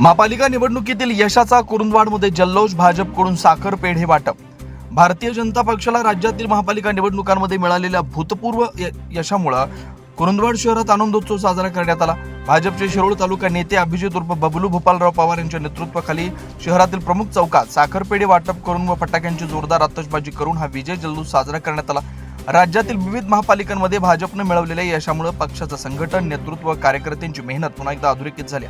महापालिका निवडणुकीतील यशाचा कुरुंदवाडमध्ये जल्लोष भाजपकडून साखर पेढे वाटप. भारतीय जनता पक्षाला राज्यातील महापालिका निवडणुकांमध्ये मिळालेल्या भूतपूर्व य- यशामुळं कुरुंदवाड शहरात आनंदोत्सव साजरा करण्यात आला. भाजपचे शिरोळ तालुका नेते अभिजित उर्फ बबलू भोपालराव पवार यांच्या नेतृत्वाखाली शहरातील प्रमुख चौकात साखरपेढे वाटप करून व फटाक्यांची जोरदार आतषबाजी करून हा विजय जल्लोष साजरा करण्यात आला. राज्यातील विविध महापालिकांमध्ये भाजपनं मिळवलेल्या यशामुळे पक्षाचं संघटन नेतृत्व कार्यकर्त्यांची मेहनत पुन्हा एकदा अधोरेखित झाली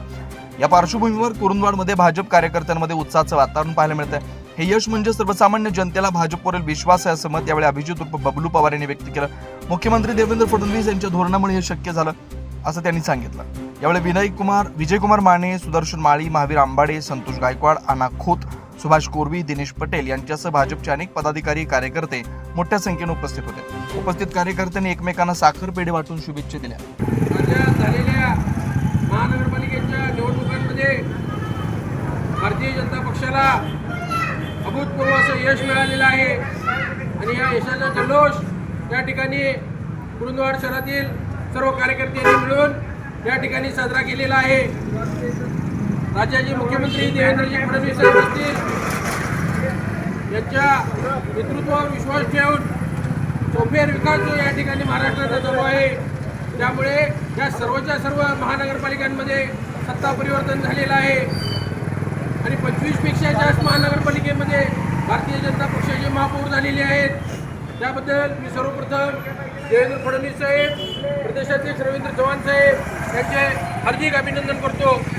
या पार्श्वभूमीवर कुरुंदवाडमध्ये भाजप कार्यकर्त्यांमध्ये उत्साहाचं वातावरण पाहायला मिळत आहे हे यश म्हणजे सर्वसामान्य जनतेला भाजपवरील विश्वास आहे असं मत यावेळी अभिजित उर्फ बबलू पवार यांनी व्यक्त केलं. मुख्यमंत्री देवेंद्र फडणवीस यांच्या धोरणामुळे हे शक्य झालं असं त्यांनी सांगितलं. यावेळी विनय कुमार विजयकुमार माने सुदर्शन माळी महावीर आंबाडे संतोष गायकवाड अना खोत सुभाष कोरवी दिनेश पटेल यांच्यासह भाजपचे अनेक पदाधिकारी कार्यकर्ते मोठ्या संख्येने उपस्थित होते. उपस्थित कार्यकर्त्यांनी एकमेकांना साखर पेढे वाटून शुभेच्छा दिल्या. झालेल्या महानगरपालिकेच्या निवडणुकांमध्ये भारतीय जनता पक्षाला अभूतपूर्व असं यश मिळालेलं आहे. आणि या यशाचा जल्लोष या ठिकाणी कुरुंदवाड शहरातील सर्व कार्यकर्त्यांनी मिळून या ठिकाणी साजरा केलेला आहे. राज्याचे मुख्यमंत्री देवेंद्रजी फडणवीस साहेब असतील. यांच्या नेतृत्वावर विश्वास ठेवून सोफेर विकास जो या ठिकाणी महाराष्ट्राचा चालू आहे त्यामुळे या सर्वच्या सर्व महानगरपालिकांमध्ये सत्ता परिवर्तन झालेलं आहे. आणि पंचवीसपेक्षा जास्त महानगरपालिकेमध्ये भारतीय जनता पक्षाचे महापौर झालेले आहेत. त्याबद्दल मी सर्वप्रथम देवेंद्र फडणवीस साहेब प्रदेशाध्यक्ष रवींद्र चव्हाण साहेब यांचे हार्दिक अभिनंदन करतो.